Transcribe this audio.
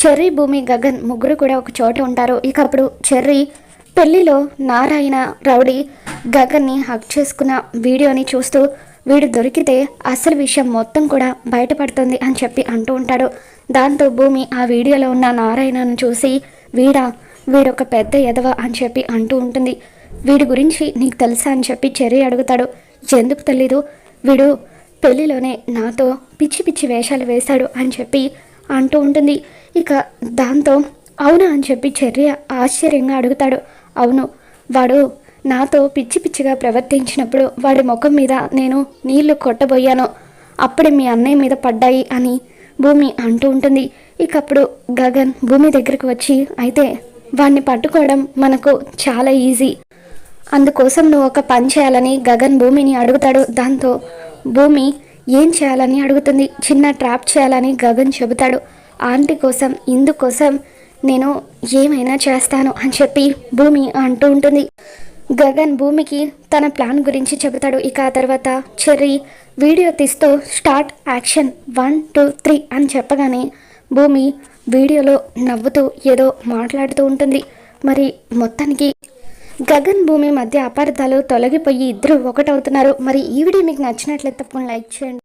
Cherry భూమి గగన్ ముగ్గురు కూడా ఒక చోట ఉంటారు. ఇక అప్పుడు చెర్రీ పెళ్ళిలో నారాయణ రౌడీ గగన్ని హక్ చేసుకున్న వీడియోని చూస్తూ వీడు దొరికితే అసలు విషయం మొత్తం కూడా బయటపడుతుంది అని చెప్పి అంటూ ఉంటాడు. దాంతో భూమి ఆ వీడియోలో ఉన్న నారాయణను చూసి వీడా వీడొక పెద్ద ఎదవ అని చెప్పి అంటూ ఉంటుంది. వీడి గురించి నీకు తెలుసా అని చెప్పి చెర్రీ అడుగుతాడు. ఎందుకు తెలీదు వీడు పెళ్ళిలోనే నాతో పిచ్చి పిచ్చి వేషాలు వేశాడు అని చెప్పి అంటూ ఉంటుంది. ఇక దాంతో అవునా అని చెప్పి చెర్రి ఆశ్చర్యంగా అడుగుతాడు. అవును వాడు నాతో పిచ్చి పిచ్చిగా ప్రవర్తించినప్పుడు వాడి ముఖం మీద నేను నీళ్ళు కొట్టబోయాను. అప్పుడే మీ అన్నయ్య మీద పడ్డాయి అని భూమి అంటూ ఉంటుంది. ఇక అప్పుడు గగన్ భూమి దగ్గరకు వచ్చి అయితే వాడిని పట్టుకోవడం మనకు చాలా ఈజీ. అందుకోసం నువ్వు ఒక పని చేయాలని గగన్ భూమిని అడుగుతాడు. దాంతో భూమి ఏం చేయాలని అడుగుతుంది? చిన్న ట్రాప్ చేయాలని గగన్ చెబుతాడు. ఆంటీ కోసం ఇందు కోసం నేను ఏమైనా చేస్తాను అని చెప్పి భూమి అంటూ ఉంటుంది. గగన్ భూమికి తన ప్లాన్ గురించి చెబుతాడు. ఇక ఆ తర్వాత చెర్రీ వీడియో తీస్తూ start action one two three అని చెప్పగానే భూమి వీడియోలో నవ్వుతూ ఏదో మాట్లాడుతూ ఉంటుంది. మరి మొత్తానికి గగన్ భూమి మధ్య అపార్థాలు తొలగిపోయి ఇద్దరు ఒకటవుతున్నారు. మరి ఈ వీడియో మీకు నచ్చినట్లయితే తప్పకుండా లైక్ చేయండి.